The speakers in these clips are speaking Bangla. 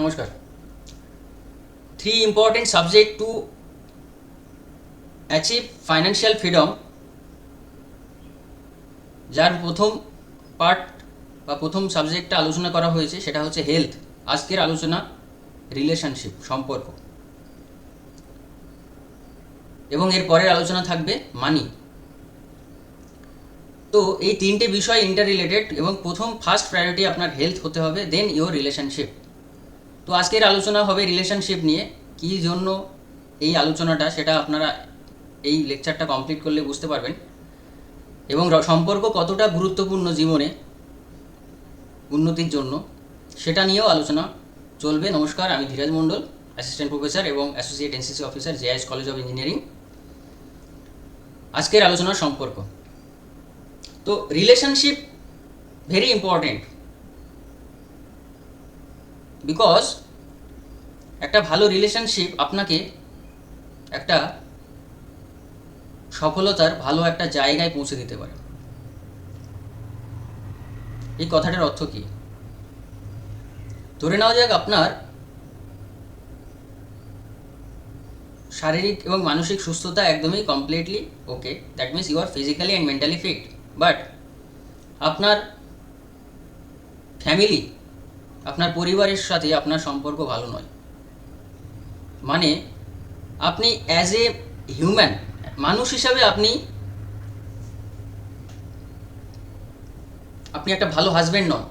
নমস্কার। Three important subject to achieve financial freedom যার প্রথম পার্ট বা প্রথম সাবজেক্টটা আলোচনা করা হয়েছে, সেটা হচ্ছে হেলথ আজকের আলোচনা রিলেশনশিপ সম্পর্ক। এবং এর পরের আলোচনা থাকবে মানি তো এই তিনটে বিষয় ইন্টার রিলেটেড এবং প্রথম ফার্স্ট প্রায়োরিটি আপনার হেলথ হতে হবে দেন ইওর রিলেশনশিপ তো আজকের আলোচনা হবে রিলেশনশিপ নিয়ে। কী জন্য এই আলোচনাটা, সেটা আপনারা এই লেকচারটা কমপ্লিট করলে বুঝতে পারবেন। এবং সম্পর্ক কতটা গুরুত্বপূর্ণ জীবনে উন্নতির জন্য, সেটা নিয়েও আলোচনা চলবে। নমস্কার, আমি ধীরাজ মণ্ডল অ্যাসিস্ট্যান্ট প্রফেসর এবং associate NCC officer JIS college of engineering আজকের আলোচনার সম্পর্ক। তো রিলেশনশিপ ভেরি ইম্পর্টেন্ট বিকজ একটা ভালো রিলেশনশিপ আপনাকে একটা সফলতার ভালো একটা জায়গায় পৌঁছে দিতে পারে। এই কথাটার অর্থ কি? ধরে নেওয়া যাক আপনার শারীরিক এবং মানসিক সুস্থতা একদমই completely okay that means you are physically and mentally fit but আপনার ফ্যামিলি আপনার পরিবারের সাথে আপনার সম্পর্ক ভালো নয়। মানে আপনি অ্যাজ এ হিউম্যান মানুষ হিসাবে আপনি আপনি একটা ভালো হাজব্যান্ড নন,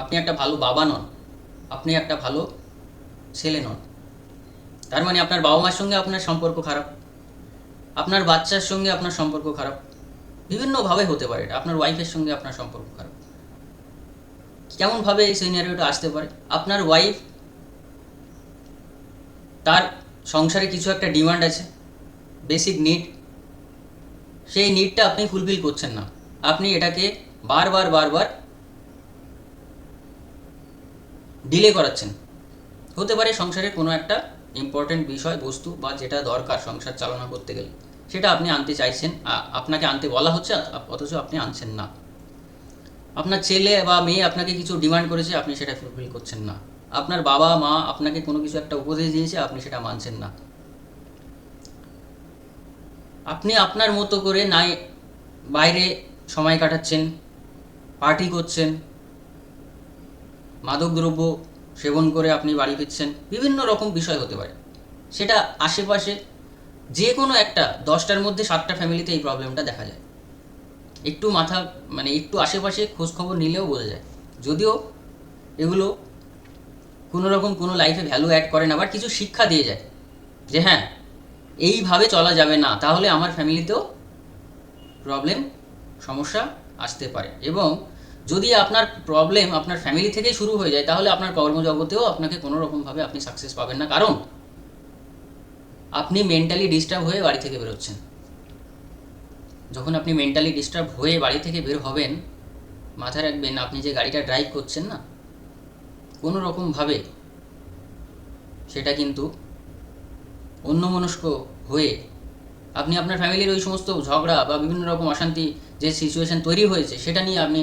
আপনি একটা ভালো বাবা নন, আপনি একটা ভালো ছেলে নন। তার মানে আপনার বাবা মার সঙ্গে আপনার সম্পর্ক খারাপ, আপনার বাচ্চার সঙ্গে আপনার সম্পর্ক খারাপ, বিভিন্নভাবে হতে পারে আপনার ওয়াইফের সঙ্গে আপনার সম্পর্ক খারাপ। কেমনভাবে এই সিনারিওটা আসতে পারে? আপনার ওয়াইফ তার সংসারে কিছু একটা ডিমান্ড আছে বেসিক নিড সেই নিডটা আপনি ফুলফিল করছেন না। আপনি এটাকে বারবার বারবার ডিলে করাচ্ছেন। হতে পারে সংসারের কোনো একটা ইম্পর্টেন্ট বিষয়, বস্তু বা যেটা দরকার সংসার চালনা করতে গেলে, সেটা আপনি আনতে চাইছেন আপনাকে আনতে বলা হচ্ছে, অথচ আপনি আনছেন না। আপনার ছেলে বা মেয়ে আপনাকে কিছু ডিমান্ড করেছে, আপনি সেটা ফুলফিল করছেন না। আপনার বাবা, মা আপনাকে কোনো কিছু একটা উপদেশ দিয়েছে, আপনি সেটা মানছেন না। আপনি আপনার মতো করে নাই, বাইরে সময় কাটাচ্ছেন পার্টি করছেন, মাদকদ্রব্য সেবন করে আপনি বাড়ি ফিরছেন, বিভিন্ন রকম বিষয় হতে পারে। সেটা আশেপাশে যে কোনো একটা, দশটার মধ্যে সাতটা ফ্যামিলিতে এই প্রবলেমটা দেখা যায়। একটু মাথা মানে একটু আশেপাশে খোঁজ খবর নিলেও বোঝা যায়। যদিও এগুলো কোনো রকম কোনো লাইফে ভ্যালু অ্যাড করে না বাট কিছু শিক্ষা দিয়ে যায় যে হ্যাঁ এইভাবে চলা যাবে না, তাহলে আমার ফ্যামিলিতেও প্রবলেম সমস্যা আসতে পারে। এবং যদি আপনার প্রবলেম আপনার ফ্যামিলি থেকেই শুরু হয়ে যায়, তাহলে আপনার কর্মজগতেও আপনাকে কোনো রকমভাবে আপনি সাকসেস পাবেন না। কারণ আপনি মেন্টালি ডিস্টার্ব হয়ে বাড়ি থেকে বেরোচ্ছেন। যখন আপনি মেন্টালি ডিস্টার্ব হয়ে বাড়ি থেকে বের হবেন, মাথায় রাখবেন আপনি যে গাড়িটা ড্রাইভ করছেন না কোনো রকমভাবে সেটা কিন্তু অন্যমনস্ক হয়ে আপনি আপনার ফ্যামিলির ওই সমস্ত ঝগড়া বা বিভিন্ন রকম অশান্তি যে সিচুয়েশন তৈরি হয়েছে, সেটা নিয়ে আপনি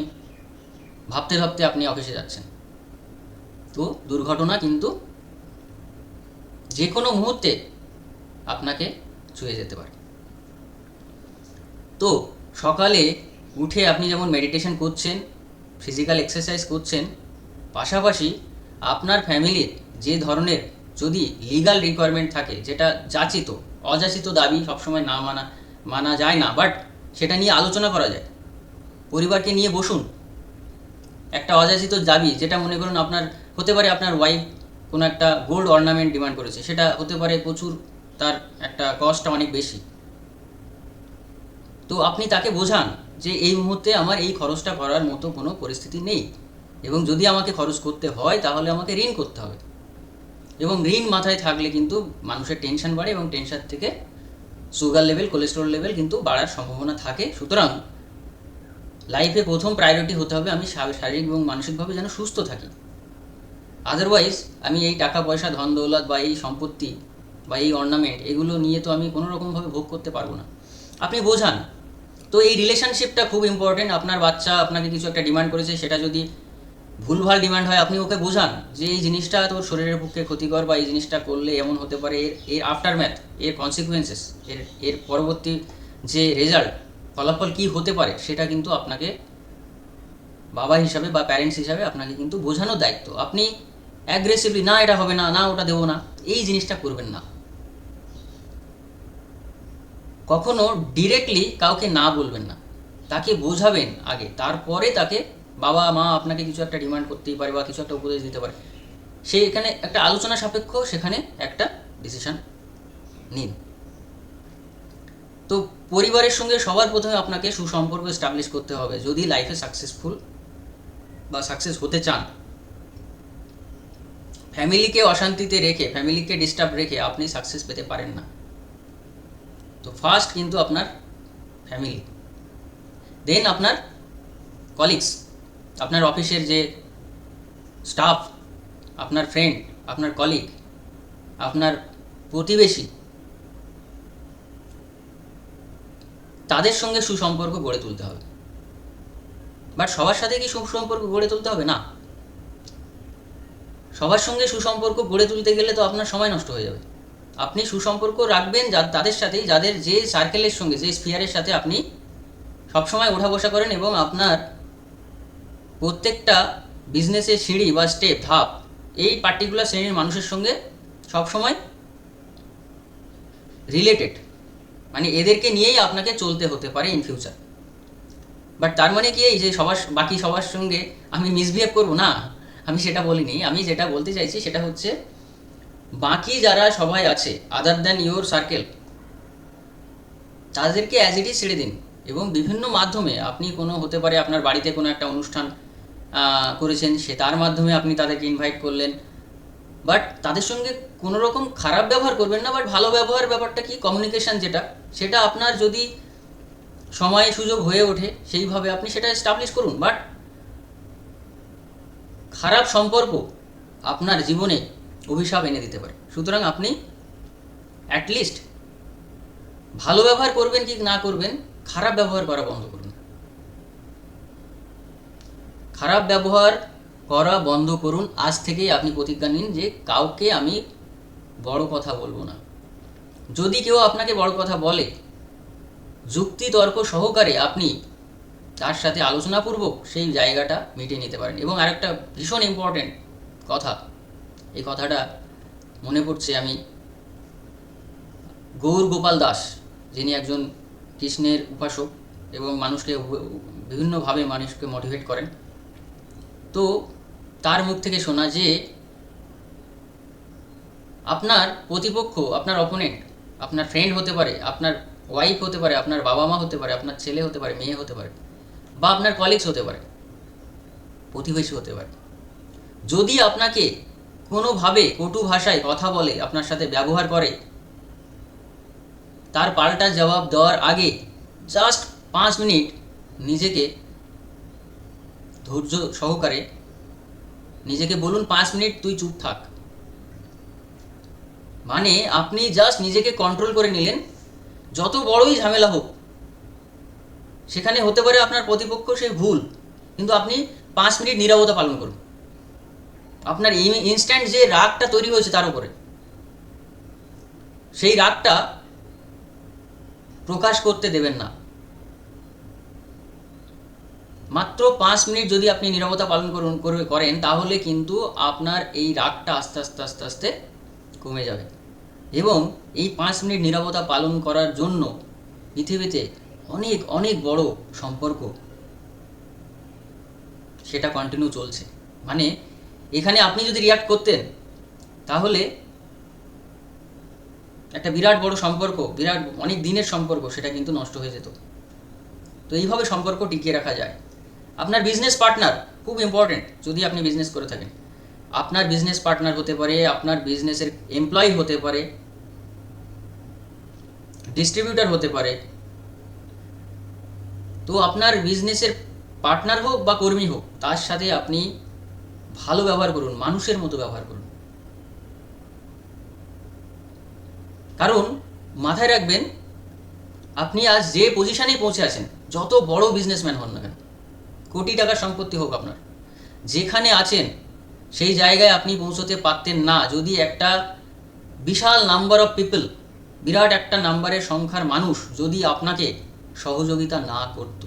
ভাবতে ভাবতে আপনি অফিসে যাচ্ছেন। তো দুর্ঘটনা কিন্তু যে কোনো মুহূর্তে আপনাকে ছুঁয়ে যেতে পারে। তো সকালে উঠে আপনি যেমন মেডিটেশন করছেন ফিজিক্যাল এক্সারসাইজ করছেন, পাশাপাশি আপনার ফ্যামিলির যে ধরনের যদি লিগাল রিকোয়ারমেন্ট থাকে, যেটা যাচিত, অযাচিত দাবি সবসময় না মানা মানা যায় না বাট সেটা নিয়ে আলোচনা করা যায়। পরিবারকে নিয়ে বসুন। একটা অযাচিত দাবি, যেটা মনে করুন আপনার, হতে পারে আপনার ওয়াইফ কোনো একটা গোল্ড অর্নামেন্ট ডিমান্ড করেছে, সেটা হতে পারে প্রচুর, তার একটা কস্টটা অনেক বেশি। তো আপনি তাকে বোঝান যে এই মুহূর্তে আমার এই খরচটা করার মতো কোনো পরিস্থিতি নেই। এবং যদি আমাকে খরচ করতে হয়, তাহলে আমাকে ঋণ করতে হবে। এবং ঋণ মাথায় থাকলে কিন্তু মানুষের টেনশন বাড়ে এবং টেনশন থেকে সুগার লেভেল কোলেস্ট্রল লেভেল কিন্তু বাড়ার সম্ভাবনা থাকে। সুতরাং লাইফে প্রথম প্রায়োরিটি হতে হবে আমি শারীরিক এবং মানসিকভাবে যেন সুস্থ থাকি। আদারওয়াইজ আমি এই টাকা পয়সা, ধন দৌলত বা এই সম্পত্তি বা এই অর্নামেন্ট এগুলো নিয়ে তো আমি কোনো রকমভাবে ভোগ করতে পারব না। আপনি বোঝান তো এই রিলেশনশিপটা খুব ইম্পর্টেন্ট আপনার বাচ্চা আপনাকে কিছু একটা ডিমান্ড করেছে, সেটা যদি ভুলভাল ডিমান্ড হয়, আপনি ওকে বোঝান যে এই জিনিসটা তোর শরীরের পক্ষে ক্ষতিকর বা এই জিনিসটা করলে এমন হতে পারে, এর এর আফটার ম্যাথ এর কনসিকুয়েন্সেস এর এর পরবর্তী যে রেজাল্ট ফলাফল কি হতে পারে, সেটা কিন্তু আপনাকে বাবা হিসাবে বা প্যারেন্টস হিসাবে আপনাকে কিন্তু বোঝানোর দায়িত্ব। আপনি অ্যাগ্রেসিভলি না, এটা হবে না না, ওটা দেবো না, এই জিনিসটা করবেন না। কখনো ডিরেক্টলি কাউকে না বলবেন না। তাকে বোঝাবেন আগে, তারপরে তাকে বাবা, মা আপনাকে কিছু একটা ডিমান্ড করতেই পারে বা কিছু একটা উপদেশ দিতে পারে। সে এখানে একটা আলোচনা সাপেক্ষ, সেখানে একটা ডিসিশন নিন। তো পরিবারের সঙ্গে সবার প্রথমে আপনাকে সুসম্পর্ক এস্টাবলিশ করতে হবে। যদি লাইফে সাকসেসফুল বা সাকসেস হতে চান ফ্যামিলিকে অশান্তিতে রেখে ফ্যামিলিকে ডিস্টার্ব রেখে আপনি সাকসেস পেতে পারেন না। তো ফার্স্ট কিন্তু আপনার ফ্যামিলি দেন আপনার কলিগস আপনার অফিসের যে স্টাফ আপনার ফ্রেন্ড আপনার কলিগ আপনার প্রতিবেশী, তাদের সঙ্গে সুসম্পর্ক গড়ে তুলতে হবে। বাট সবার সাথে কি সুসম্পর্ক গড়ে তুলতে হবে? না। সবার সঙ্গে সুসম্পর্ক গড়ে তুলতে গেলে তো আপনার সময় নষ্ট হয়ে যাবে। আপনি সুসম্পর্ক রাখবেন যা তাদের সাথেই, যাদের যে সার্কেলের সঙ্গে, যে স্পিয়ারের সাথে আপনি সবসময় ওঠা বসা করেন এবং আপনার প্রত্যেকটা বিজনেসের সিঁড়ি বা স্টেপ ধাপ এই পার্টিকুলার শ্রেণির মানুষের সঙ্গে সবসময় রিলেটেড মানে এদেরকে নিয়েই আপনাকে চলতে হতে পারে ইন ফিউচার বাট তার মানে কি এই যে সবার বাকি সবার সঙ্গে আমি মিসবিহেভ করব? না, আমি সেটা বলিনি। আমি যেটা বলতে চাইছি সেটা হচ্ছে বাকি যারা সবাই আছে আদার দ্যান ইওর সার্কেল তাদেরকে অ্যাজ ইট ইজ ছেড়ে দিন। এবং বিভিন্ন মাধ্যমে আপনি কোনো হতে পারে আপনার বাড়িতে কোনো একটা অনুষ্ঠান করেছেন, সে তার মাধ্যমে আপনি তাদেরকে ইনভাইট করলেন। বাট তাদের সঙ্গে কোনো রকম খারাপ ব্যবহার করবেন না বাট ভালো ব্যবহার ব্যাপারটা কি? কমিউনিকেশান যেটা, সেটা আপনার যদি সময় সুযোগ হয়ে ওঠে, সেইভাবে আপনি সেটা এস্টাবলিশ করুন। বাট খারাপ সম্পর্ক আপনার জীবনে অভিশাপ এনে দিতে পারে। সুতরাং আপনি অ্যাটলিস্ট ভালো ব্যবহার করবেন কি না করবেন, খারাপ ব্যবহার করা বন্ধ করুন। খারাপ ব্যবহার করা বন্ধ করুন। আজ থেকেই আপনি প্রতিজ্ঞা নিন যে কাউকে আমি বড় কথা বলব না। যদি কেউ আপনাকে বড় কথা বলে, যুক্তি তর্ক সহকারে আপনি তার সাথে আলোচনাপূর্বক সেই জায়গাটা মিটিয়ে নিতে পারেন। এবং আরেকটা ভীষণ ইম্পর্ট্যান্ট কথা এই কথাটা মনে পড়ছে আমি। গৌর গোপাল দাস, যিনি একজন কৃষ্ণের উপাসক এবং মানুষকে বিভিন্নভাবে মানুষকে মোটিভেট করেন। তো তার মুখ থেকে শোনা যে আপনার প্রতিপক্ষ, আপনার অপোনেন্ট আপনার ফ্রেন্ড হতে পারে, আপনার ওয়াইফ হতে পারে, আপনার বাবা মা হতে পারে, আপনার ছেলে হতে পারে, মেয়ে হতে পারে, বা আপনার কলিগস হতে পারে, প্রতিবেশী হতে পারে। যদি আপনাকে কোনোভাবে কটু ভাষায় কথা বলে আপনার সাথে ব্যবহার করে। তার পাল্টা জবাব দেওয়ার আগে জাস্ট পাঁচ মিনিট নিজেকে ধৈর্য সহকারে, নিজেকে বলুন পাঁচ মিনিট তুই চুপ থাক। মানে আপনি জাস্ট নিজেকে কন্ট্রোল করে নিলেন, যত বড়ই ঝামেলা হোক, সেখানে হতে পারে আপনার প্রতিপক্ষ সে ভুল, কিন্তু আপনি পাঁচ মিনিট নীরবতা পালন করুন। আপনার ইনস্ট্যান্ট যে রাগটা তৈরি হয়েছে তার উপরে, সেই রাগটা প্রকাশ করতে দেবেন না। মাত্র পাঁচ মিনিট যদি আপনি নীরবতা পালন করুন করে- করেন, তাহলে কিন্তু আপনার এই রাগটা আস্তে আস্তে আস্তে আস্তে কমে যাবে। এবং এই পাঁচ মিনিট নিরবতা পালন করার জন্য পৃথিবীতে অনেক অনেক বড় সম্পর্ক, সেটা কন্টিনিউ চলছে। মানে এখানে আপনি যদি রিয়াক্ট করতেন, তাহলে একটা বিরাট বড় সম্পর্ক, বিরাট অনেক দিনের সম্পর্ক, সেটা কিন্তু নষ্ট হয়ে যেত। তো এইভাবে সম্পর্ক টিকিয়ে রাখা যায়। আপনার বিজনেস পার্টনার খুব ইম্পর্টেন্ট যদি আপনি বিজনেস করে থাকেন। আপনার বিজনেস পার্টনার হতে পারে, আপনার বিজনেসের এমপ্লয়ি হতে পারে ডিস্ট্রিবিউটর হতে পারে। তো আপনার বিজনেসের পার্টনার হোক বা কর্মী হোক, তার সাথে আপনি ভালো ব্যবহার করুন, মানুষের মতো ব্যবহার করুন। কারণ, মাথায় রাখবেন, আপনি আজ যে পজিশনেই পৌঁছে আছেন, যত বড় বিজনেসম্যান হন না কেন, কোটি টাকার সম্পত্তি হোক আপনার, যেখানে আছেন, সেই জায়গায় আপনি পৌঁছতে পারতেন না। যদি একটা বিশাল নাম্বার অফ পিপল বিরাট একটা নাম্বারের সংখ্যার মানুষ যদি আপনাকে সহযোগিতা না করত,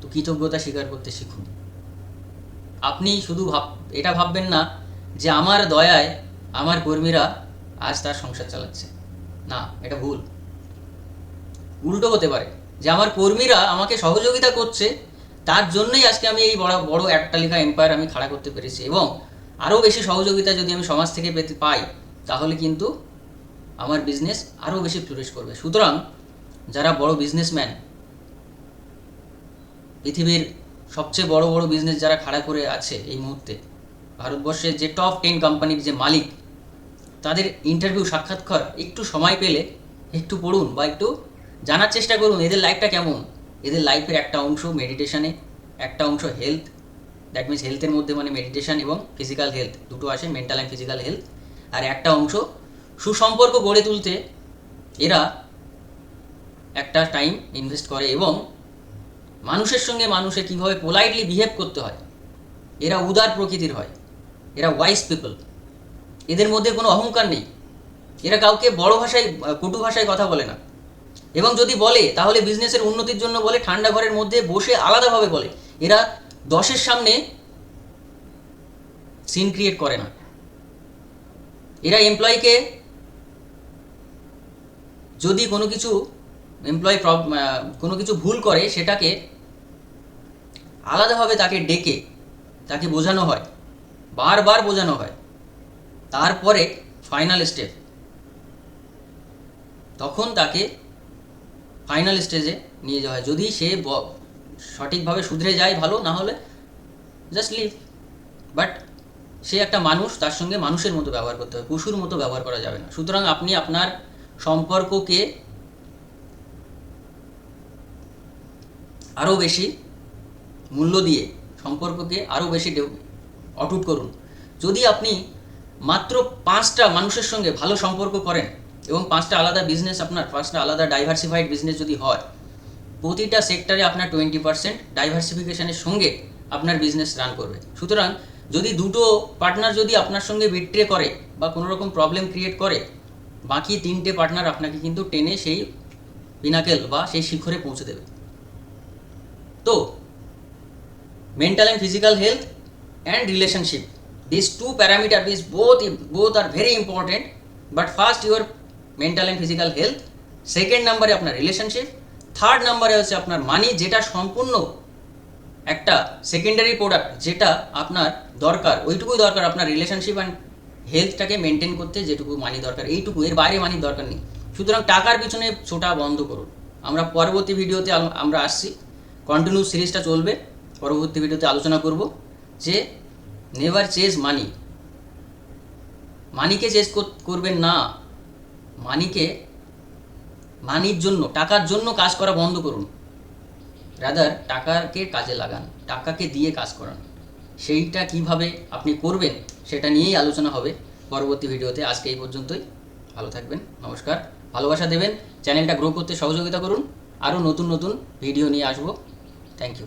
তো কৃতজ্ঞতা স্বীকার করতে শিখুন। আপনি শুধু ভাব, এটা ভাববেন না যে আমার দয়ায় আমার কর্মীরা আজ তার সংসার চালাচ্ছে। না, এটা ভুল। উল্টো হতে পারে যে আমার কর্মীরা আমাকে সহযোগিতা করছে, তার জন্যই আজকে আমি এই বড় বড় একটালিকা এম্পায়ার আমি খাড়া করতে পেরেছি এবং আরও বেশি সহযোগিতা যদি আমি সমাজ থেকে পেতে পাই, তাহলে কিন্তু আমার বিজনেস আরও বেশি ফ্লোরিশ করবে। সুতরাং যারা বড় বিজনেসম্যান পৃথিবীর সবচেয়ে বড় বড় বিজনেস যারা খাড়া করে আছে এই মুহূর্তে, ভারতবর্ষের যে টপ টেন কোম্পানির যে মালিক, তাদের ইন্টারভিউ সাক্ষাৎকার একটু সময় পেলে একটু পড়ুন বা একটু জানার চেষ্টা করুন এদের লাইফটা কেমন। এদের লাইফের একটা অংশ মেডিটেশনে একটা অংশ হেলথ দ্যাট মিনস হেলথের মধ্যে মানে মেডিটেশন এবং ফিজিক্যাল হেলথ দুটো আসে মেন্টাল অ্যান্ড ফিজিক্যাল হেলথ আর একটা অংশ সুসম্পর্ক গড়ে তুলতে এরা একটা টাইম ইনভেস্ট করে এবং মানুষের সঙ্গে মানুষের কীভাবে পোলাইটলি বিহেভ করতে হয়, এরা উদার প্রকৃতির হয়, এরা ওয়াইস পিপল এদের মধ্যে কোনো অহংকার নেই, এরা কাউকে বড় ভাষায়, কটু ভাষায় কথা বলে না, এবং যদি বলে, তাহলে বিজনেসের উন্নতির জন্য বলে, ঠান্ডা ঘরের মধ্যে বসে আলাদাভাবে বলে, এরা দশের সামনে সিন ক্রিয়েট করে না, এরা এমপ্লয়কে যদি কোনো কিছু এমপ্লয় কোনো কিছু ভুল করে, সেটাকে আলাদাভাবে তাকে ডেকে তাকে বোঝানো হয়, বারবার বোঝানো হয়। তারপরে ফাইনাল স্টেপ তখন তাকে ফাইনাল স্টেজে নিয়ে যাওয়া হয়। যদি সে সঠিকভাবে শুধরে যায় ভালো, না হলে জাস্ট লিভ বাট সে একটা মানুষ, তার সঙ্গে মানুষের মতো ব্যবহার করতে হবে পশুর মতো ব্যবহার করা যাবে না। সুতরাং আপনি আপনার সম্পর্ককে আরও বেশি মূল্য দিয়ে সম্পর্ককে আরও বেশি অটুট করুন। যদি আপনি মাত্র পাঁচটা মানুষের সঙ্গে ভালো সম্পর্ক করেন এবং পাঁচটা আলাদা বিজনেস আপনার, পাঁচটা আলাদা ডাইভার্সিফাইড বিজনেস যদি হয়, প্রতিটা সেক্টরে আপনার টোয়েন্টি পার্সেন্ট ডাইভার্সিফিকেশনের সঙ্গে আপনার বিজনেস রান করবে। সুতরাং যদি দুটো পার্টনার যদি আপনার সঙ্গে বিট্রে করে বা কোনো রকম প্রবলেম ক্রিয়েট করে, বাকি তিনটে পার্টনার আপনাকে কিন্তু টেনে সেই পিনাকেল বা সেই শিখরে পৌঁছে দেবে। তো mental and physical health and relationship. These two parameter is both both are very important, but first your mental and physical health, second নাম্বারে আপনার রিলেশনশিপ থার্ড নাম্বারে হচ্ছে আপনার মানি যেটা সম্পূর্ণ একটা সেকেন্ডারি প্রোডাক্ট যেটা আপনার দরকার, ওইটুকুই দরকার আপনার রিলেশনশিপ অ্যান্ড হেলথটাকে মেনটেন করতে, যেটুকু মানি দরকার, এইটুকু, এর বাইরে মানির দরকার নেই। সুতরাং টাকার পিছনে ছোটা বন্ধ করুন। আমরা পরবর্তী ভিডিওতে আমরা আসছি। কন্টিনিউ সিরিজটা চলবে। পরবর্তী ভিডিওতে আলোচনা করব যে নেভার চেজ মানি মানিকে চেজ করবেন না। মানিকে মানির জন্য, টাকার জন্য কাজ করা বন্ধ করুন। রাদার টাকাকে কাজে লাগান, টাকাকে দিয়ে কাজ করান। সেইটা কীভাবে আপনি করবেন সেটা নিয়েই আলোচনা হবে পরবর্তী ভিডিওতে। আজকে এই পর্যন্তই। ভালো থাকবেন, নমস্কার। ভালোবাসা দেবেন, চ্যানেলটা গ্রো করতে সহযোগিতা করুন। আরও নতুন নতুন ভিডিও নিয়ে আসব। Thank you